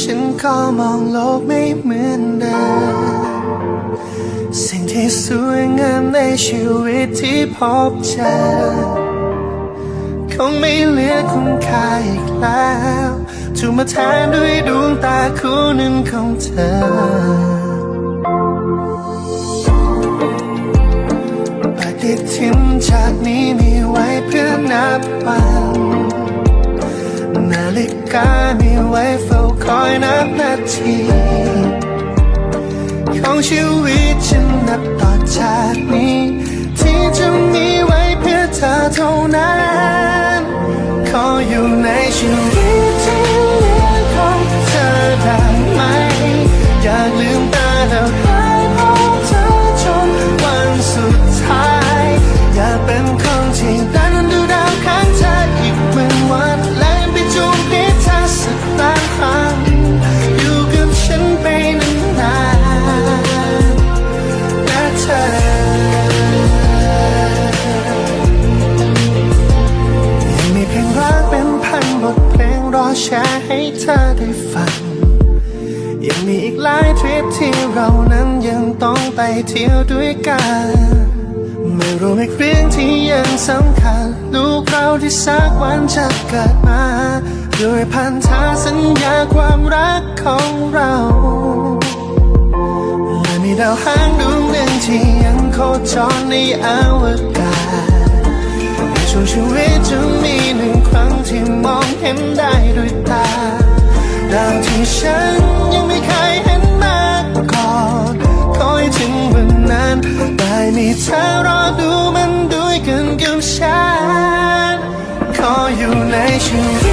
ฉันก็มองโลกไม่เหมือนเดิม สิ่งที่สวยงามในชีวิตที่พบเจอ คงไม่เหลือคุณค่าอีกแล้วถูกมาแทนด้วยดวงตาคู่หนึ่งของเธอปฏิทินจากนี้มีไว้เพื่อนับวันนาฬิกามีไว้ คอยนับนาทีของชีวิตฉันนับต่อจากนี้ ที่จะมีไว้เพื่อเธอเท่านั้น ขออยู่ในชีวิต ยังมีเพลงรักเป็นพันบทเพลงรอแชร์ให้เธอได้ฟัง ยังมีอีกหลายทริปที่เรานั้นยังต้องไปเที่ยวด้วยกัน ไม่รวมอีกเรื่องที่ยังสำคัญ ลูกเราที่สักวันจะเกิดมา ด้วยพันธสัญญาความรักของเราและมีดาวหางดวงหนึ่งที่ โคจรในอวกาศในช่วงชีวิตจะมีหนึ่งครั้งที่มองเห็นได้ด้วยตาดาวที่ฉันยังไม่เคยเห็นมาก่อนคอยถึงวันนั้นได้มีเธอรอดูมันด้วยกันกับฉันขออยู่ในชีวิต